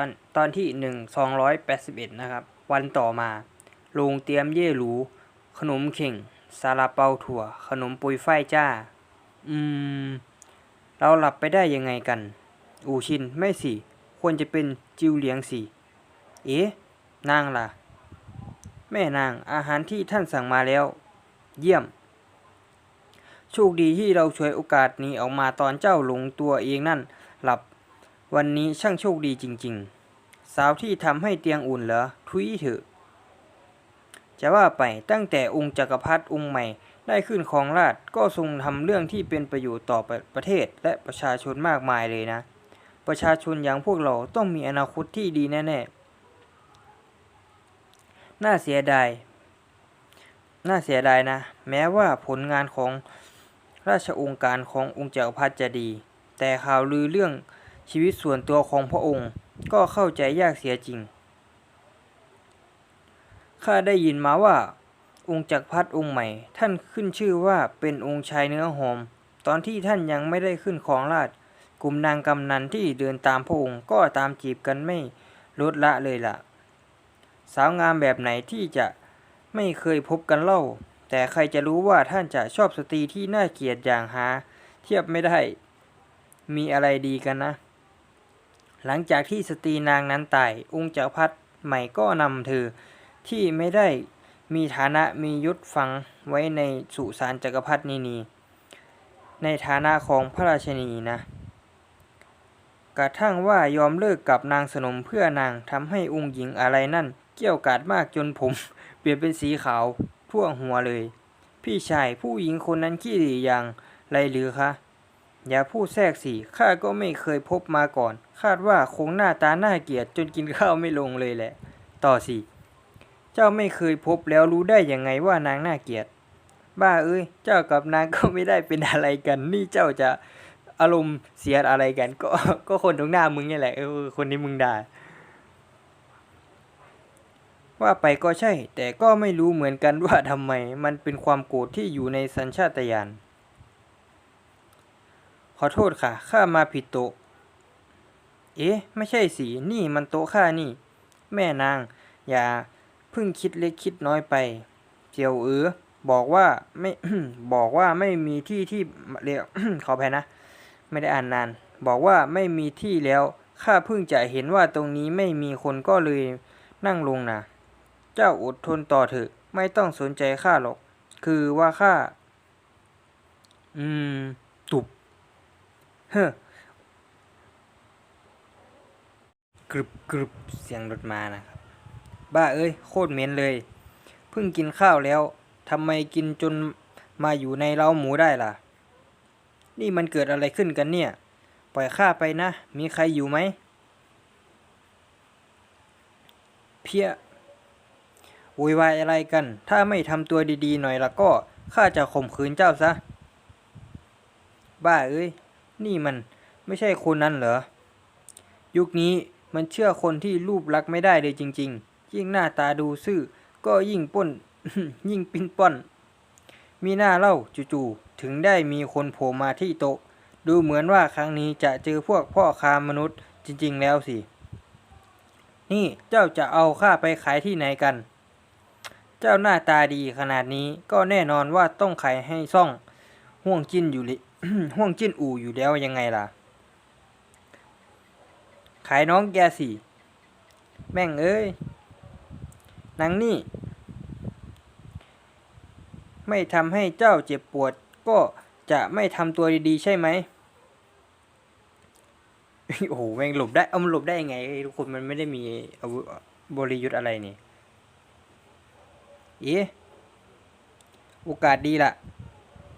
ตอนตอนที่หนึ่งสองร้อยแปดสิบเอ็ดนะครับ วันต่อมาลุงเตรียมเย่หรูขนมเข่งซาลาเปาถั่ว ขนมปุยฝ้ายจ้า อืม เราหลับไปได้ยังไงกัน อูชินไม่สิ ควรจะเป็นจิวเหลียงสิ เอ๊ะ นางล่ะ แม่นางอาหารที่ท่านสั่งมาแล้ว เยี่ยม โชคดีที่เราช่วยโอกาสนี้ออกมาตอนเจ้าหลงตัวเองนั่น หลับ วันนี้ช่างโชคดีจริง ๆ สาวที่ทำให้เตียงอุ่นเหรอทุยเถอะ จะว่าไปตั้งแต่องค์จักรพรรดิองค์ใหม่ได้ขึ้นครองราชก็ทรงทำเรื่องที่เป็นประโยชน์ต่อปประเทศและประชาชนมากมายเลยนะ ประชาชนอย่างพวกเราต้องมีอนาคตที่ดีแน่ๆ น่าเสียดาย น่าเสียดายนะ แม้ว่าผลงานของราชองค์การขององค์จักรพรรดิจะดี แต่ข่าวลือเรื่อง ชีวิตส่วนตัวของพระองค์ก็เข้าใจยากเสียจริง ข้าได้ยินมาว่า องค์จักรพรรดิองค์ใหม่ ท่านขึ้นชื่อว่าเป็นองค์ชายเนื้อหอม ตอนที่ท่านยังไม่ได้ขึ้นครองราชกลุ่มนางกำนันที่เดินตามพระองค์ก็ตามจีบกันไม่ลดละเลยล่ะ สาวงามแบบไหนที่จะไม่เคยพบกันเล่า แต่ใครจะรู้ว่าท่านจะชอบสตรีที่น่าเกลียดอย่างหา เทียบไม่ได้ มีอะไรดีกันนะ หลังจากที่สตรีนางนั้นตายองค์จักรพรรดิใหม่ก็นำเธอที่ไม่ได้มีฐานะมียศฝังไว้ในสุสานจักรพรรดินีนีในฐานะของพระราชนีนะ กระทั่งว่ายอมเลิกกับนางสนมเพื่อนางทำให้องค์หญิงอะไรนั่น เกี่ยวกาดมากจนผม เปลี่ยนเป็นสีขาวทั่วหัวเลย พี่ชายผู้หญิงคนนั้นขี้หรี่อย่างไรหรือคะ อย่าพูดแทรกสิข้าก็ไม่เคยพบมาก่อน คาดว่าคงหน้าตาหน่าเกียดจนกินข้าวไม่ลงเลยแหละ ต่อสิ เจ้าไม่เคยพบแล้วรู้ได้ยังไงว่านางหน่าเกียดบ้าเอ้ย เจ้ากับนางก็ไม่ได้เป็นอะไรกัน นี่เจ้าจะอารมณ์เสียอะไรกัน ก็ก็คนตรงหน้ามึงนี่แหละเออคนนี้มึงด่าว่าไปก็ใช่ แต่ก็ไม่รู้เหมือนกันว่าทำไม มันเป็นความโกรธที่อยู่ในสัญชาตญาณขอโทษค่ะ ข้ามาผิดโต๊ะ เอ๊ะ ไม่ใช่สิ นี่มันโต๊ะข้านี่ แม่นาง อย่าเพิ่งคิดเล็กคิดน้อยไปเจียวเออบอกว่าไม่ บอกว่าไม่มีที่ที่เรียกขออภัยนะ ไม่ได้อ่านนาน บอกว่าไม่มีที่แล้วข้าเพิ่งจะเห็นว่าตรงนี้ไม่มีคนก็เลยนั่งลงนะเจ้าอดทนต่อเถอะ ไม่ต้องสนใจข้าหรอก คือว่าข้า อืม ตุบ เฮ้อ กรึบกรึบเสียงรถมานะครับ บ้าเอ้ยโคตรเหม็นเลย เพิ่งกินข้าวแล้วทำไมกินจนมาอยู่ในเล้าหมูได้ล่ะ นี่มันเกิดอะไรขึ้นกันเนี่ย ปล่อยข้าไปนะ มีใครอยู่ไหม เพี้ยโวยวายอะไรกัน ถ้าไม่ทำตัวดีๆหน่อยละก็ข้าจะข่มขืนเจ้าซะ บ้าเอ้ย นี่มันไม่ใช่คนนั้นเหรอ ยุคนี้ มันเชื่อคนที่รูปลักษณ์ไม่ได้เลยจริง ๆ ยิ่งหน้าตาดูซื่อ ก็ยิ่งป้น ยิ่งปิ้นป้อน มีหน้าเล่าจู่ๆถึงได้มีคนโผล่มาที่โต๊ะ ดูเหมือนว่าครั้งนี้จะเจอพวกพ่อค้ามนุษย์จริง ๆ แล้วสิ นี่เจ้าจะเอาข้าไปขายที่ไหนกัน เจ้าหน้าตาดีขนาดนี้ก็แน่นอนว่าต้องขายให้ซ่อง ห่วงจิ้นอยู่ลิห่วงจิ้นอู่อยู่แล้วยังไงล่ะ ขายน้องแกสิแม่งเอ้ยนางนี่ ไม่ทำให้เจ้าเจ็บปวด ก็จะไม่ทำตัวดีๆ ใช่ไหมโอ้โหแม่งหลบได้ เอามันหลบได้ยังไงทุกคนมันไม่ได้มีอาวุธบริยุทธ์อะไรนี่ เอ๊ะโอกาสดีละ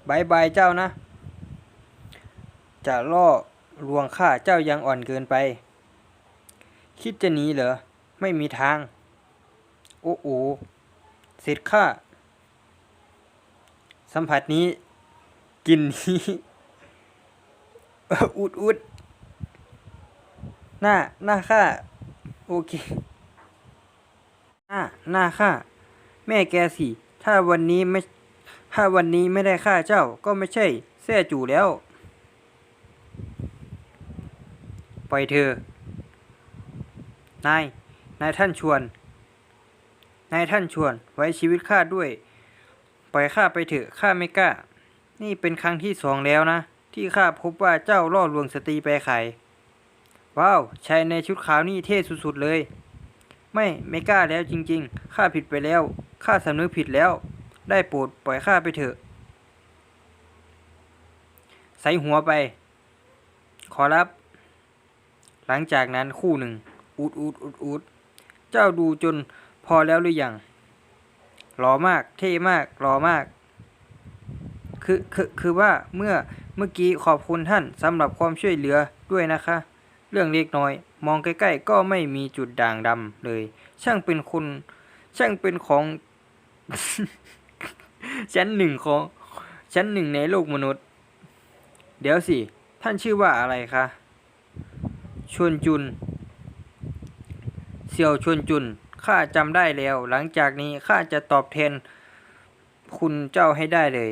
บายบายเจ้านะ จะล่อลวงข้าเจ้ายังอ่อนเกินไป คิดจะหนีเหรอ ไม่มีทาง โอ้โอเสร็จข้า สัมผัสนี้ กินนี้อุดอุดหน้า หน้าข้า โอเค หน้า หน้าข้า แม่แกสิ ถ้าวันนี้ไม่ ถ้าวันนี้ไม่ได้ฆ่าเจ้า ก็ไม่ใช่แซ่จู่แล้ว ปล่อยเธอ นาย นายท่านชวน นายท่านชวน ไว้ชีวิตข้าด้วย ปล่อยข้าไปเถอะ ข้าไม่กล้า นี่เป็นครั้งที่สองแล้วนะ ที่ข้าพบว่าเจ้าล่อลวงสตรีไปขาย ว้าวชายในชุดขาวนี่เท่สุดๆเลย ไม่ไม่กล้าแล้วจริง ๆ ข้าผิดไปแล้ว ข้าสำนึกผิดแล้ว ได้โปรดปล่อยข้าไปเถอะ ใส่หัวไป ขอรับ หลังจากนั้นคู่หนึ่ง อูดอูดอูดอูดเจ้าดูจนพอแล้วหรือยังหล่อมาก เท่มากหล่อมาก คือคือคือว่าเมื่อเมื่อกี้ขอบคุณท่านสำหรับความช่วยเหลือด้วยนะคะ เรื่องเล็กน้อย มองใกล้ๆก็ไม่มีจุดด่างดำเลย ช่างเป็นคุณช่างเป็นของ ชั้นหนึ่งของชั้นหนึ่งในโลกมนุษย์ เดี๋ยวสิ ท่านชื่อว่าอะไรคะ ชวนจุน เสี่ยวชวนจุน ข้าจำได้แล้ว หลังจากนี้ข้าจะตอบแทนคุณเจ้าให้ได้เลย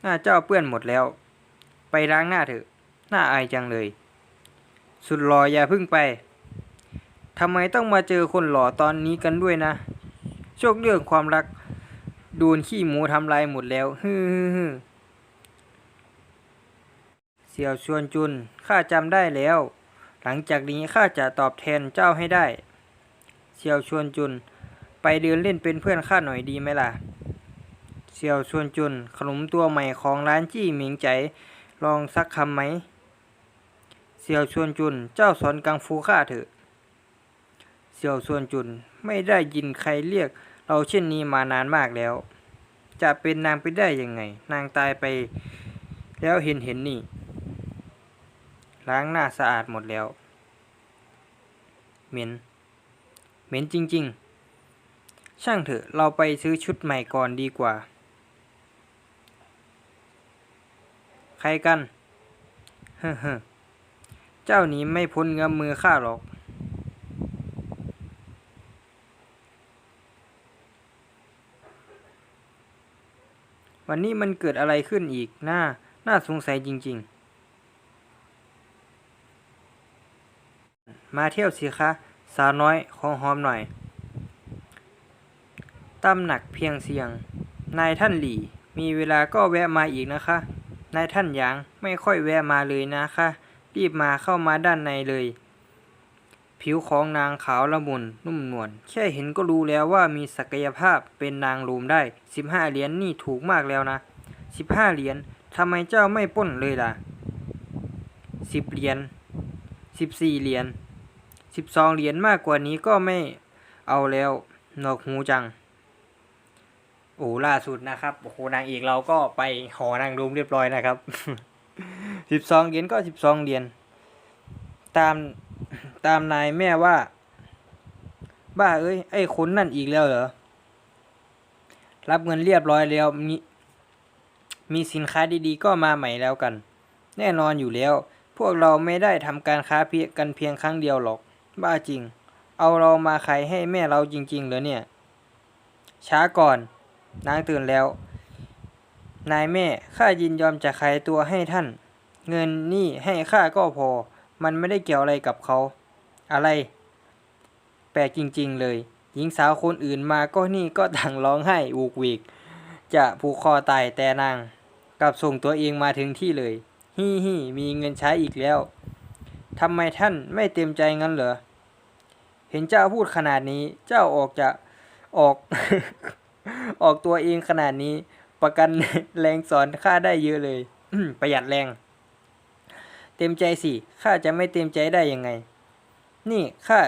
หน้าเจ้าเปื้อนหมดแล้ว ไปล้างหน้าเถอะ หน่าอายจังเลย สุดหล่ออย่าพึ่งไปทำไมต้องมาเจอคนหล่อตอนนี้กันด้วยนะ โชคเรื่องความรักโดนขี้หมูทำลายหมดแล้วฮึฮึเสี่ยวชวนจุนข้าจำได้แล้ว หลังจากนี้ข้าจะตอบแทนเจ้าให้ได้เสี่ยวชวนจุน ไปเดินเล่นเป็นเพื่อนข้าหน่อยดีไหมล่ะเสี่ยวชวนจุน ขนมตัวใหม่ของร้านจี้หมิงใจ ลองสักคำไหมเสี่ยวชวนจุน เจ้าสอนกังฟูข้าเถอะเสี่ยวชวนจุน ไม่ได้ยินใครเรียก เราเช่นนี้มานานมากแล้ว จะเป็นนางไปได้ยังไง นางตายไป แล้วเห็นเห็นนี่ ล้างหน้าสะอาดหมดแล้ว เหม็น เหม็นจริง ๆ ช่างเถอะเราไปซื้อชุดใหม่ก่อนดีกว่า ใครกัน เฮ้อเจ้านี้ไม่พ้นเงื้อมมือข้าหรอก วันนี้มันเกิดอะไรขึ้นอีกน่าน่าสงสัยจริง ๆ มาเที่ยวสิคะ สาวน้อยขอหอมหน่อยตำหนักเพียงเสียง นายท่านหลี่ มีเวลาก็แวะมาอีกนะคะ นายท่านหยางไม่ค่อยแวะมาเลยนะคะ รีบมาเข้ามาด้านในเลย ผิวของนางขาวละมุนนุ่มนวล แค่เห็นก็รู้แล้วว่ามีศักยภาพเป็นนางรูมได้ 15 เหรียญนนี่ถูกมากแล้วนะ 15 เหรียญทำไมเจ้าไม่ป้นเลยล่ะ 10 เหรียญ14 เหรียญ 12 เหรียญมากกว่านี้ก็ไม่เอาแล้วหนวกหูจัง โอ้ล่าสุดนะครับโอ้โหนางเอกเราก็ไปหอนางรูมเรียบร้อยนะครับ 12 เหรียญก็ 12 เหรียญตามตามนายแม่ว่า บ้าเอ้ยไอ้คนนั่นอีกแล้วเหรอ รับเงินเรียบร้อยแล้วมีมีสินค้าดีๆ ก็มาใหม่แล้วกัน แน่นอนอยู่แล้ว พวกเราไม่ได้ทำการค้าเพียงกันเพียงครั้งเดียวหรอก บ้าจริง เอาเรามาขายให้แม่เราจริงๆเหรอเนี่ย ช้าก่อน นางตื่นแล้ว นายแม่ข้ายินยอมจะขายตัวให้ท่าน เงินนี่ให้ข้าก็พอ มันไม่ได้เกี่ยวอะไรกับเขา อะไร แปลกจริงๆเลย หญิงสาวคนอื่นมาก็นี่ก็ต่างร้องไห้อูกวีก จะผูกคอตายแต่นางกลับส่งตัวเองมาถึงที่เลย ฮี่ฮี่มีเงินใช้อีกแล้วทำไมท่านไม่เต็มใจงั้นเหรอ เห็นเจ้าพูดขนาดนี้ เจ้าออกจะออก ออกตัวเองขนาดนี้ ประกันแรงสอนข้าได้เยอะเลยประหยัดแรง เต็มใจสิข้าจะไม่เต็มใจได้ยังไง นี่ข้า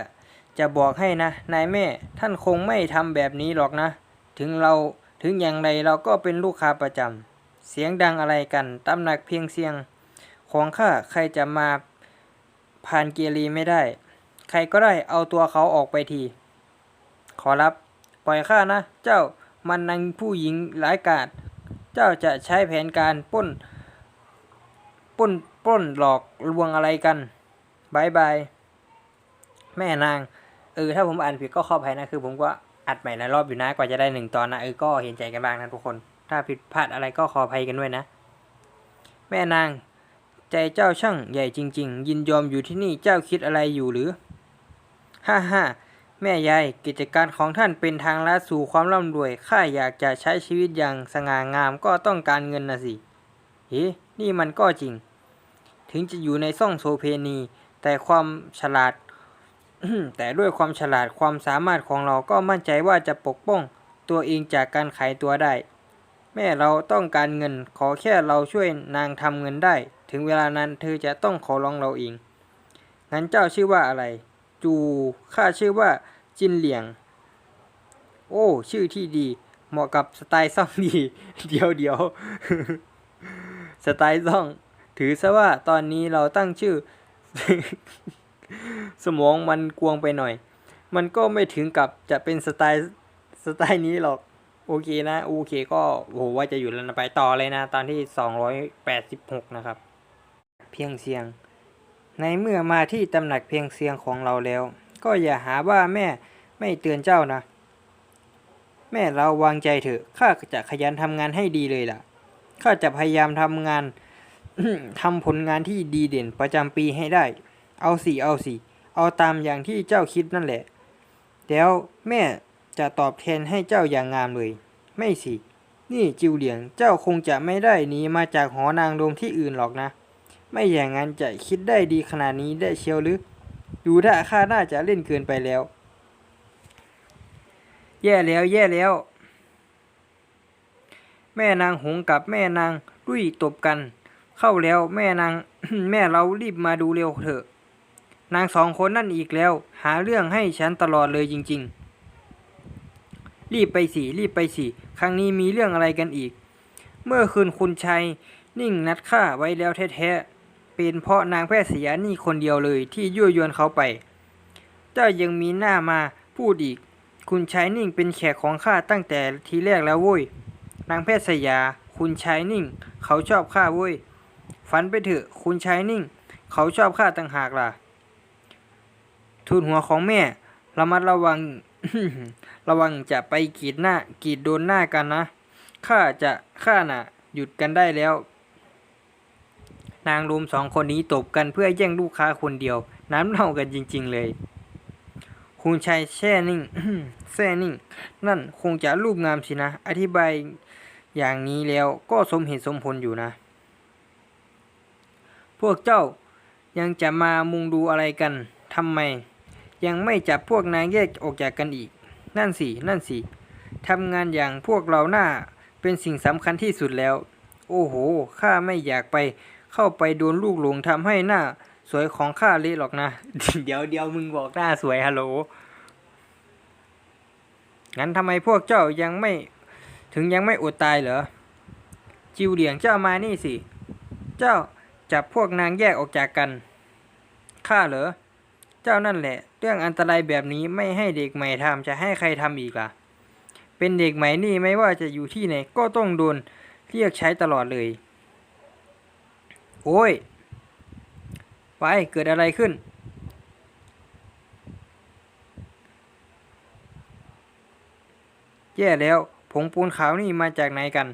จะบอกให้นะ นายแม่ ท่านคงไม่ทำแบบนี้หรอกนะ ถึงเราถึงอย่างไรเราก็เป็นลูกค้าประจำเสียงดังอะไรกันตำหนักเพียงเสียง ของข้าใครจะมาผ่านเกียรีไม่ได้ ครก็ได้เอาตัวเขาออกไปที ขอรับ ปล่อยข้านะ เจ้ามันนางผู้หญิงหลายกาจเจ้าจะใช้แผนการป้น ป้นป้นหลอกลวงอะไรกันบายบาย แม่นาง เออ ถ้าผมอ่านผิดก็ขออภัยนะ คือผมก็อัดใหม่หลายรอบอยู่นะ กว่าจะได้หนึ่งตอนนะ เออ ก็เห็นใจกันบ้างนะทุกคน ถ้าผิดพลาดอะไรก็ขออภัยกันด้วยนะ แม่นาง ใจเจ้าช่างใหญ่จริง ๆ ยินยอมอยู่ที่นี่ เจ้าคิดอะไรอยู่หรือ ฮ่าฮ่าแม่ยายกิจการของท่านเป็นทางลัดสู่ความร่ำรวย ข้าอยากจะใช้ชีวิตอย่างสง่างามก็ต้องการเงินนะสิ เฮ้นี่มันก็จริง ถึงจะอยู่ในซ่องโซเพนี แต่ความฉลาด แต่ด้วยความฉลาดความสามารถของเราก็มั่นใจว่าจะปกป้องตัวเองจากการขายตัวได้ แม่เราต้องการเงิน ขอแค่เราช่วยนางทำเงินได้ ถึงเวลานั้นเธอจะต้องขอร้องเราเอง งั้นเจ้าชื่อว่าอะไร จูข้าชื่อว่าจินเหลียง โอ้ ชื่อที่ดี เหมาะกับสไตล์ซ่องดี เดี๋ยวเดี๋ยวสไตล์ซ่อง ถือซะว่าตอนนี้เราตั้งชื่อ สมองมันกวงไปหน่อย มันก็ไม่ถึงกับจะเป็นสไตล์สไตล์นี้หรอก โอเคนะโอเคก็โหว่าจะอยู่แล้วนะไปต่อเลยนะ ตอนที่ 286 นะครับ เพียงเสียง ในเมื่อมาที่ตำหนักเพียงเสียงของเราแล้ว ก็อย่าหาว่าแม่ไม่เตือนเจ้านะ แม่เราวางใจเถอะข้าจะขยันทำงานให้ดีเลยล่ะข้าจะพยายามทำงานทำผลงานที่ดีเด่นประจำปีให้ได้ เอาสิเอาสิเอาตามอย่างที่เจ้าคิดนั่นแหละ แล้วแม่จะตอบแทนให้เจ้าอย่างงามเลย ไม่สิ นี่จิวเหลียง เจ้าคงจะไม่ได้หนีมาจากหอนางรมที่อื่นหรอกนะ ไม่อย่างนั้นจะคิดได้ดีขนาดนี้ได้เชียวหรือ ดูถ้าข้าน่าจะเล่นเกินไปแล้ว แย่แล้วแย่แล้ว แม่นางหงกับแม่นางรุ่ยตบกัน เข้าแล้วแม่นางแม่เรารีบมาดูเร็วเถอะ นางสองคนนั่นอีกแล้ว หาเรื่องให้ฉันตลอดเลยจริง ๆ รีบไปสิรีบไปสิครั้งนี้มีเรื่องอะไรกันอีก เมื่อคืนคุณชัยนิ่งนัดฆ่าไว้แล้วแท้ๆ เป็นเพราะนางแพทย์สยานี่คนเดียวเลยที่ยั่วยวนเขาไป เจ้ายังมีหน้ามาพูดอีก คุณชายนิ่งเป็นแขกของข้าตั้งแต่ทีแรกแล้วโว้ย นางแพทย์สยา คุณชายนิ่ง เขาชอบข้าเว้ย ฝันไปเถอะ คุณชายนิ่ง เขาชอบข้าต่างหากล่ะทูนหัวของแม่ระมัดระวัง ระวังจะไปกีดหน้ากีดโดนหน้ากันนะ ข้าจะข้าน่ะ หยุดกันได้แล้ว นางรุมสองคนนี้ตบกันเพื่อแย่งลูกค้าคนเดียว น้ำเน่ากันจริง ๆ เลย คุณชายแช่นิ่งแช่นิ่ง นั่นคงจะรูปงามสินะ อธิบายอย่างนี้แล้วก็สมเหตุสมผลอยู่นะ พวกเจ้ายังจะมามุงดูอะไรกันทำไม ยังไม่จับพวกนายแยกออกจากกันอีก นั่นสิ นั่นสิทำงานอย่างพวกเราหน้าเป็นสิ่งสำคัญที่สุดแล้ว โอ้โห ข้าไม่อยากไป เข้าไปโดนลูกหลงทำให้หน้าสวยของข้าเละหรอกนะ เดี๋ยวเดี๋ยวมึงบอกหน้าสวยฮัลโหล งั้นทำไมพวกเจ้ายังไม่ถึงยังไม่อดตายเหรอ จิวเหลียงเจ้ามานี่สิ เจ้าจับพวกนางแยกออกจากกัน ข้าเหรอ เจ้านั่นแหละ เรื่องอันตรายแบบนี้ไม่ให้เด็กใหม่ทำจะให้ใครทำอีกล่ะ เป็นเด็กใหม่นี่ไม่ว่าจะอยู่ที่ไหนก็ต้องโดนเรียกใช้ตลอดเลย โอ้ย ไปเกิดอะไรขึ้น แย่แล้ว ผงปูนขาวนี่มาจากไหนกัน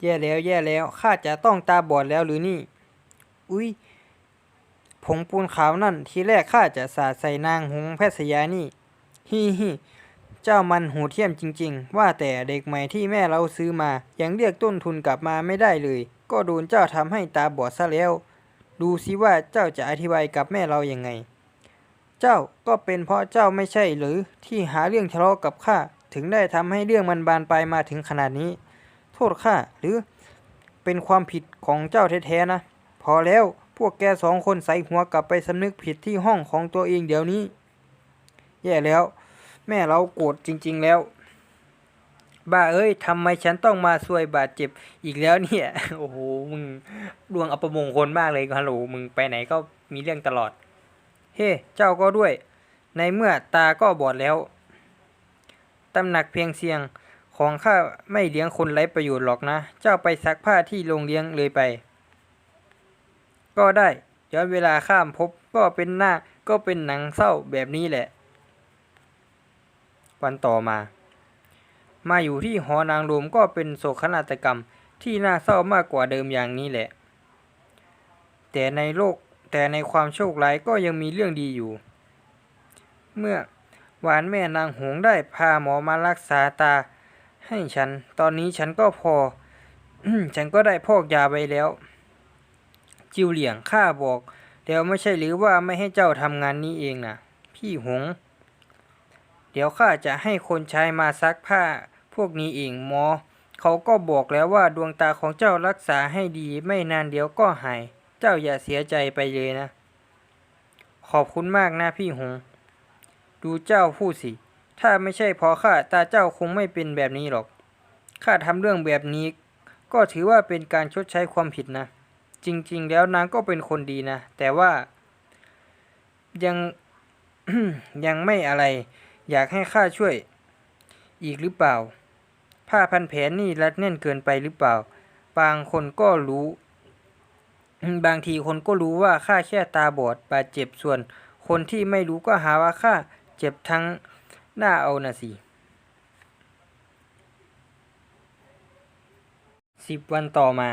แย่แล้วแย่แล้ว ข้าจะต้องตาบอดแล้วหรือนี่ อุ้ย ผงปูนขาวนั่น ทีแรกข้าจะสาดใส่นางหงแพทย์สยานี่ ฮิฮิ เจ้ามันโหูเทียมจริง ๆ ว่าแต่เด็กใหม่ที่แม่เราซื้อมา ยังเรียกต้นทุนกลับมาไม่ได้เลย ก็โดนเจ้าทำให้ตาบอดซะแล้ว ดูสิว่าเจ้าจะอธิบายกับแม่เรายัางไง เจ้าก็เป็นเพราะเจ้าไม่ใช่หรือที่หาเรื่องทะเลาะกับข้าถึงได้ทำให้เรื่องมันบานปลายมาถึงขนาดนี้ โทษข้าหรือเป็นความผิดของเจ้าแท้ๆนะ พอแล้วพวกแกสองคนใส่หัวกลับไปสำนึกผิดที่ห้องของตัวเองเดี๋ยวนี้ แย่แล้ว ม่เราโกรธจริง ๆแล้ว บ้าเอ้ยทำไมฉันต้องมาซวยบาดเจ็บอีกแล้วเนี่ย โอ้โหมึงดวงอัปมงคลมากเลยฮัลโหลมึงไปไหนก็มีเรื่องตลอด เฮ้ เจ้าก็ด้วย ในเมื่อตาก็บอดแล้วตำหนักเพียงเสียงของข้าไม่เลี้ยงคนไร้ประโยชน์หรอกนะ เจ้าไปซักผ้าที่โรงเลี้ยงเลยไป ก็ได้ย้อนเวลาข้ามภพก็เป็นหน้าก็เป็นหนังเศร้าแบบนี้แหละ วันต่อมา มาอยู่ที่หอนางรมก็เป็นโศกนาฏกรรมที่น่าเศร้ามากกว่าเดิมอย่างนี้แหละ แต่ในโลกแต่ในความโชคร้ายก็ยังมีเรื่องดีอยู่ เมื่อหวานแม่นางหงได้พาหมอมารักษาตา ให้ฉัน ตอนนี้ฉันก็พอ ฉันก็ได้พอกยาไปแล้ว จิวเหลียงข้าบอก แล้วไม่ใช่หรือว่าไม่ให้เจ้าทำงานนี้เองนะพี่หง เดี๋ยวข้าจะให้คนใช้มาซักผ้าพวกนี้เองหมอ เขาก็บอกแล้วว่าดวงตาของเจ้ารักษาให้ดีไม่นานเดี๋ยวก็หาย เจ้าอย่าเสียใจไปเลยนะ ขอบคุณมากนะพี่หง ดูเจ้าพูดสิ ถ้าไม่ใช่เพอข้าตาเจ้าคงไม่เป็นแบบนี้หรอก ข้าทำเรื่องแบบนี้ ก็ถือว่าเป็นการชดใช้ความผิดนะ จริง ๆ แล้วนางก็เป็นคนดีนะ แต่ว่ายังยังไม่อะไร อยากให้ข้าช่วยอีกหรือเปล่า ผ้าพันแผลนี่รัดแน่นเกินไปหรือเปล่า บางคนก็รู้ บางทีคนก็รู้ว่าข้าแค่ตาบอดบาดเจ็บส่วน คนที่ไม่รู้ก็หาว่าข้าเจ็บทั้งหน้าเอานะสิสิบวันต่อมา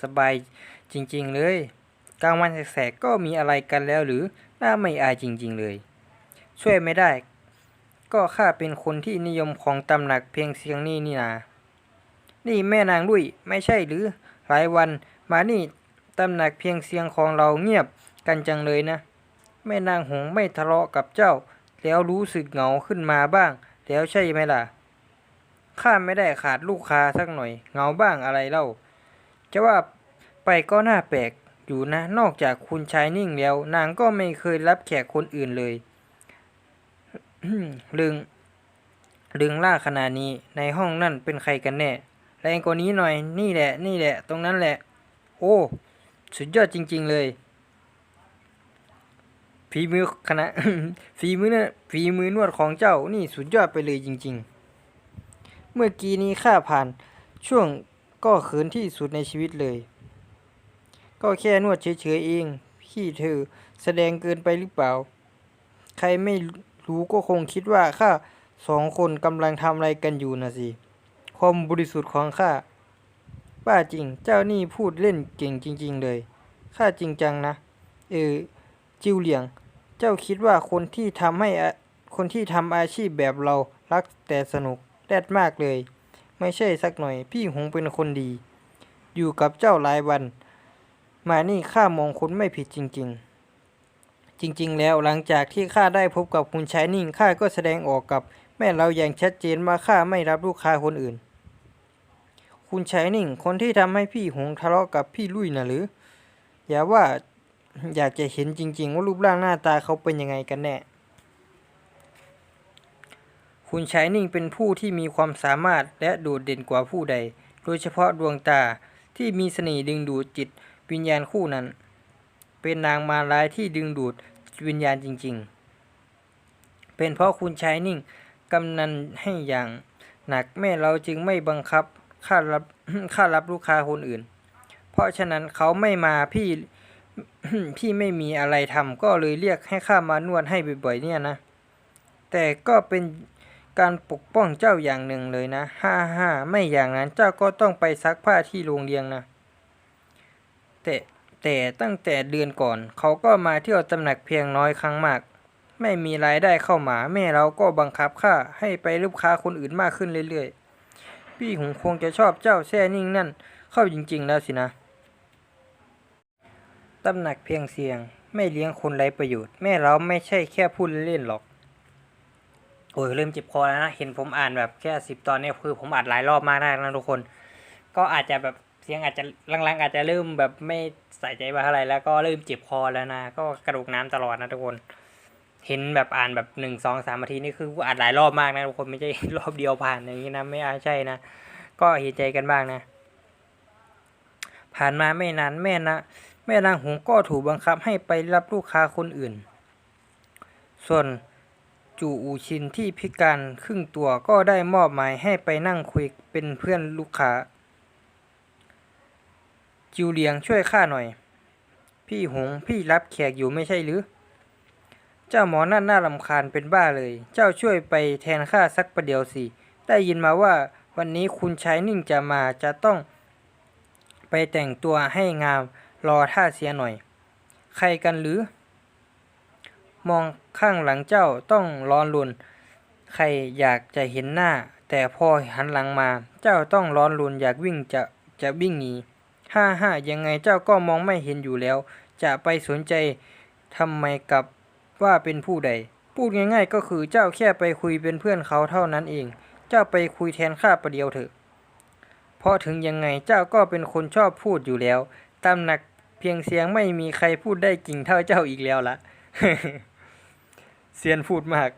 สบายจริง ๆ เลย กลางวันแสกๆก็มีอะไรกันแล้วหรือน่าไม่อายจริง ๆ เลย ช่วยไม่ได้ ก็ข้าเป็นคนที่นิยมของตำหนักเพียงเสียงนี่นี่นา นี่แม่นางลุยไม่ใช่หรือหลายวันมานี่ตำหนักเพียงเสียงของเราเงียบกันจังเลยนะ แม่นางหงไม่ทะเลาะกับเจ้า แล้วรู้สึกเหงาขึ้นมาบ้าง แล้วใช่ไหมล่ะข้าไม่ได้ขาดลูกค้าสักหน่อย เหงาบ้างอะไรเล่า จะว่าไปก็น่าแปลก อยู่นะ นอกจากคุณชายนิ่งแล้ว นางก็ไม่เคยรับแขกคนอื่นเลยลึงลึงล่าขนาดนี้ในห้องนั่นเป็นใครกันแน่แรงกว่านี้หน่อยนี่แหละ นี่แหละ ตรงนั้นแหละ โอ้ สุดยอดจริง ๆเลยฝีมือคณะฝีมือนะฝีมือนวดของเจ้านี่สุดยอดไปเลยจริง ๆ เมื่อกี้นี้ข้าผ่านช่วงก็เขินที่สุดในชีวิตเลย ก็แค่นวดเฉยๆเอง พี่เธอแสดงเกินไปหรือเปล่า ใครไม่รู้ก็คงคิดว่าข้าสองคนกำลังทำอะไรกันอยู่นะสิ ความบริสุทธิ์ของข้าป้าจริง เจ้านี่พูดเล่นเก่งจริง ๆ เลย ข้าจริงจังนะ เออ จิวเหลียง เจ้าคิดว่าคนที่ทำให้คนที่ทำอาชีพแบบเรารักแต่สนุกแรดมากเลย ไม่ใช่สักหน่อย พี่หงเป็นคนดี อยู่กับเจ้าหลายวัน มานี่ข้ามองคุณไม่ผิดจริง ๆ จริง ๆ แล้วหลังจากที่ข้าได้พบกับคุณชายนิ่งข้าก็แสดงออกกับแม่เราอย่างชัดเจนว่าข้าไม่รับลูกค้าคนอื่น คุณชายนิ่งคนที่ทำให้พี่หงทะเลาะกับพี่ลุยน่ะหรือ อย่าว่าอยากจะเห็นจริง ๆ ว่ารูปร่างหน้าตาเขาเป็นยังไงกันแน่คุณชายนิ่งเป็นผู้ที่มีความสามารถและโดดเด่นกว่าผู้ใด โดยเฉพาะดวงตาที่มีเสน่ห์ดึงดูดจิต วิญญาณคู่นั้น เป็นนางมาร้ายที่ดึงดูดวิญญาณจริง ๆ เป็นเพราะคุณชายนิ่งกำนันให้อย่างหนักแม่เราจึงไม่บังคับค่ารับค่ารับลูกค้าคนอื่น เพราะฉะนั้นเขาไม่มาพี่พี่ไม่มีอะไรทำก็เลยเรียกให้ข้ามานวดให้บ่อยๆเนี่ยนะ แต่ก็เป็นการปกป้องเจ้าอย่างหนึ่งเลยนะ ฮ่าฮ่าไม่อย่างนั้นเจ้าก็ต้องไปซักผ้าที่โรงเรียนนะ แต่แต่ตั้งแต่เดือนก่อน เขาก็มาเที่ยวตำหนักเพียงน้อยครั้งมาก ไม่มีรายได้เข้ามาแม่เราก็บังคับข้าให้ไปลูกค้าคนอื่นมากขึ้นเรื่อยๆ พี่หงคงจะชอบเจ้าแซ่นิ่งนั่น เข้าจริงๆแล้วสินะตำหนักเพียงเสียง ไม่เลี้ยงคนไร้ประโยชน์ แม่เราไม่ใช่แค่พูดเล่นหรอก โอ้ยเริ่มเจ็บคอแล้วนะ เห็นผมอ่านแบบแค่สิบตอนเนี่ยคือผมอ่านหลายรอบมากนะทุกคน ก็อาจจะแบบ เสียงอาจจะลังๆอาจจะเริ่มแบบไม่ใส่ใจว่าเท่าไหร่แล้วก็เริ่มเจ็บคอแล้วนะ ก็กระดูกน้ำตลอดนะทุกคน เห็นแบบอ่านแบบหนึ่งสองสามนาทีนี่คืออ่านหลายรอบมากนะทุกคนไม่ใช่รอบเดียวผ่านอย่างนี้นะไม่ใช่นะ ก็เห็นใจกันบ้างนะ ผ่านมาไม่นานแม่นะแม่นางหงก็ถูกบังคับให้ไปรับลูกค้าคนอื่น ส่วนจูอูชินที่พิการครึ่งตัวก็ได้มอบหมายให้ไปนั่งคุยเป็นเพื่อนลูกค้า จิวเลียงช่วยข้าหน่อย พี่หงพี่รับแขกอยู่ไม่ใช่หรือ เจ้าหมอนั่นน่ารำคาญเป็นบ้าเลย เจ้าช่วยไปแทนข้าสักประเดี๋ยวสิ ได้ยินมาว่าวันนี้คุณชายนิ่งจะมาจะต้อง ไปแต่งตัวให้งามรอท่าเสียหน่อย ใครกันหรือ มองข้างหลังเจ้าต้องร้อนรุน ใครอยากจะเห็นหน้า แต่พอหันหลังมา เจ้าต้องร้อนรุนอยากวิ่งจะจะวิ่งหนี ห้าห้ายังไงเจ้าก็มองไม่เห็นอยู่แล้ว จะไปสนใจทำไมกับว่าเป็นผู้ใด พูดง่าย ๆ ก็คือเจ้าแค่ไปคุยเป็นเพื่อนเขาเท่านั้นเอง เจ้าไปคุยแทนข้าประเดียวเถอะ เพราะถึงยังไงเจ้าก็เป็นคนชอบพูดอยู่แล้ว ตามหนักเพียงเสียงไม่มีใครพูดได้จริงเท่าเจ้าอีกแล้วละเซียนพูดมาก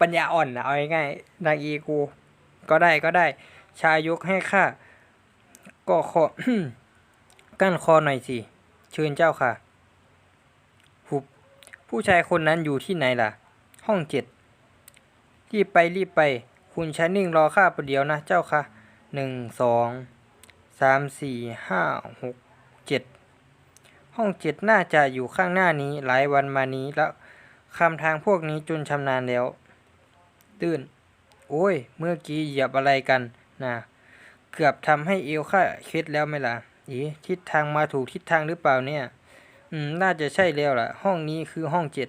ปัญญาอ่อนนะเอาง่ายๆนางอีกู ก็ได้ก็ได้ ชายกให้ข้าก็ขอ กั้นคอหน่อยสิ เชิญเจ้าค่ะ หุบ ผู้ชายคนนั้นอยู่ที่ไหนล่ะ ห้องเจ็ด รีบไปรีบไป คุณชานิ่งรอข้าประเดี๋ยวนะเจ้าค่ะ หนึ่งสอง สามสี่ ห้า หก เจ็ด ห้องเจ็ดน่าจะอยู่ข้างหน้านี้หลายวันมานี้แล้วคำทางพวกนี้จนชำนาญแล้ว ตื่น โอ้ย เมื่อกี้เหยียบอะไรกันนะเกือบทำให้เอวข้าเคล็ดแล้วไหมล่ะ อีทิศทางมาถูกทิศทางหรือเปล่าเนี่ย อืม น่าจะใช่แล้วล่ะ ห้องนี้คือห้องเจ็ด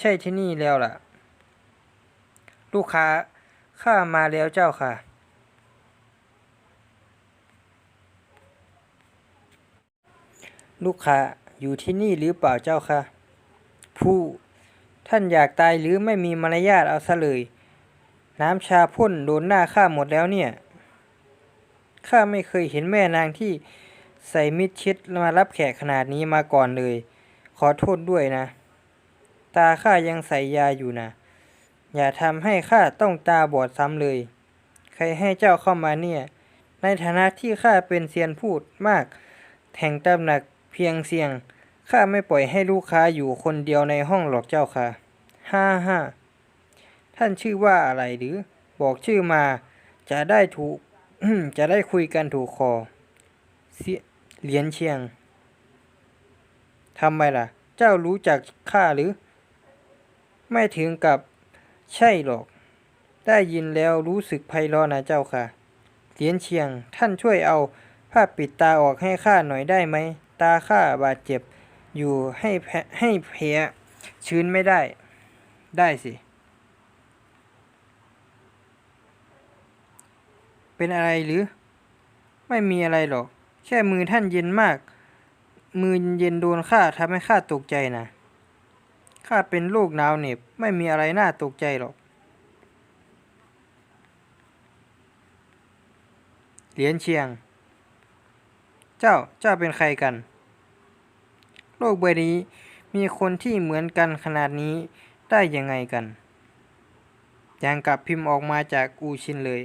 ใช่ที่นี่แล้วล่ะ ลูกค้าข้ามาแล้วเจ้าค่ะ ลูกค้าอยู่ที่นี่หรือเปล่าเจ้าค่ะ ผู้ท่านอยากตายหรือไม่มีมารยาทเอาซะเลย น้ำชาพ่นโดนหน้าข้าหมดแล้วเนี่ย ข้าไม่เคยเห็นแม่นางที่ใส่มิดชิดมารับแขกขนาดนี้มาก่อนเลย ขอโทษด้วยนะ ตาข้ายังใส่ยาอยู่นะ อย่าทำให้ข้าต้องตาบอดซ้ำเลย ใครให้เจ้าเข้ามาเนี่ย ในฐานะที่ข้าเป็นเซียนพูดมาก แห่งตำหนักเพียงเสียง ข้าไม่ปล่อยให้ลูกค้าอยู่คนเดียวในห้องหรอกเจ้าค่ะห้าห้าท่านชื่อว่าอะไรหรือ บอกชื่อมาจะได้ถูก จะได้คุยกันถูกคอเสียเหรียญเชียงทำไมล่ะ เจ้ารู้จักข้าหรือ ไม่ถึงกับใช่หรอก ได้ยินแล้วรู้สึกไพเราะนะเจ้าค่ะ เหรียญเชียง ท่านช่วยเอาผ้าปิดตาออกให้ข้าหน่อยได้ไหม ตาข้าบาดเจ็บอยู่ให้ให้แผลชื้นไม่ได้ ได้สิ เป็นอะไรหรือ ไม่มีอะไรหรอก แค่มือท่านเย็นมาก มือเย็นโดนข้าทำให้ข้าตกใจนะข้าเป็นโรคหนาวเหน็บไม่มีอะไรน่าตกใจหรอก เหรียญเชียง เจ้าเจ้าเป็นใครกัน โลกใบนี้มีคนที่เหมือนกันขนาดนี้ได้ยังไงกันย่างกับพิมพ์ออกมาจากกูชินเลย